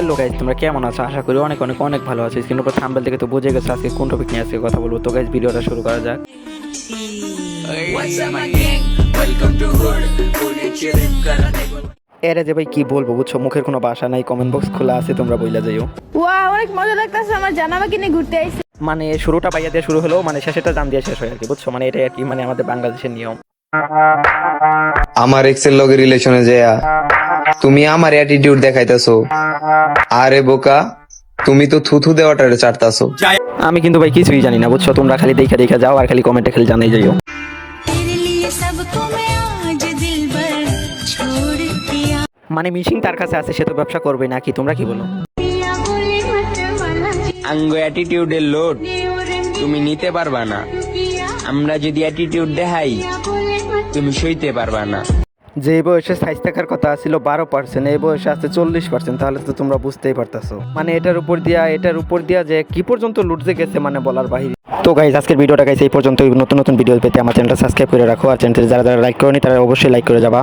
Hello guys তোমরা কেমন আছো? আশা করি অনেক অনেক অনেক ভালো আছো। স্ক্রিনের উপর থাম্বেল থেকে তো বুঝে গেছো আজকে কোন টপিক নিয়ে আজকে কথা বলব। তো গাইজ ভিডিওটা শুরু করা যাক। এরে যে ভাই কি বলব বুঝছ? মুখের কোনো ভাষা নাই কমেন্ট বক্স খোলা আছে তোমরা বইলা যাইও। ওয়া অনেক মজা লাগতেছে। আমার জানাবা কিনে ঘুরতে আইছে। মানে শুরুটা পাইয়া দিয়ে শুরু হলো মানে শেষেটা জান দিয়ে শেষ হয় আর কি বুঝছ? মানে এটাই আর কি মানে আমাদের বাংলাদেশের নিয়ম। আমার এক্সের লগে রিলেশনে যেয়া তুমি আমার অ্যাটিটিউড দেখাইতেছো। আরে বোকা তুমি তো থুথু দেওয়াটারে চারতাছো আমি কিন্তু ভাই কিছুই জানি না বুঝছ? তোমরা খালি দেখা দেখা যাও আর খালি কমেন্টে খালি জানাই যাইও। মানে মিশিং তার কাছে আছে সে তো ব্যবসা করবে নাকি তোমরা কি বলো? আঙ্গ অ্যাটিটিউডের লোড তুমি নিতে পারবা না। আমরা যদি অ্যাটিটিউড দেখাই তুমি সইতে পারবা না। যে বয়সে সাইজ থাকার কথা ছিল বারো পার্সেন্ট এই বয়সে আছে চল্লিশ পার্সেন্ট তাহলে তো তোমরা বুঝতেই পারতাছো। মানে এটার উপর দিয়া, এটার উপর দিয়া যে কি পর্যন্ত লুটতে গেছে মানে বলার বাহিরে। তো গাইজ আজকের ভিডিওটা গাইছে এই পর্যন্ত নতুন নতুন ভিডিও পেতে আমার চ্যানেলটা সাবস্ক্রাইব করে রাখো। আর চ্যানেলটি যারা যারা লাইক করেনি, তারা অবশ্যই লাইক করে যাবা।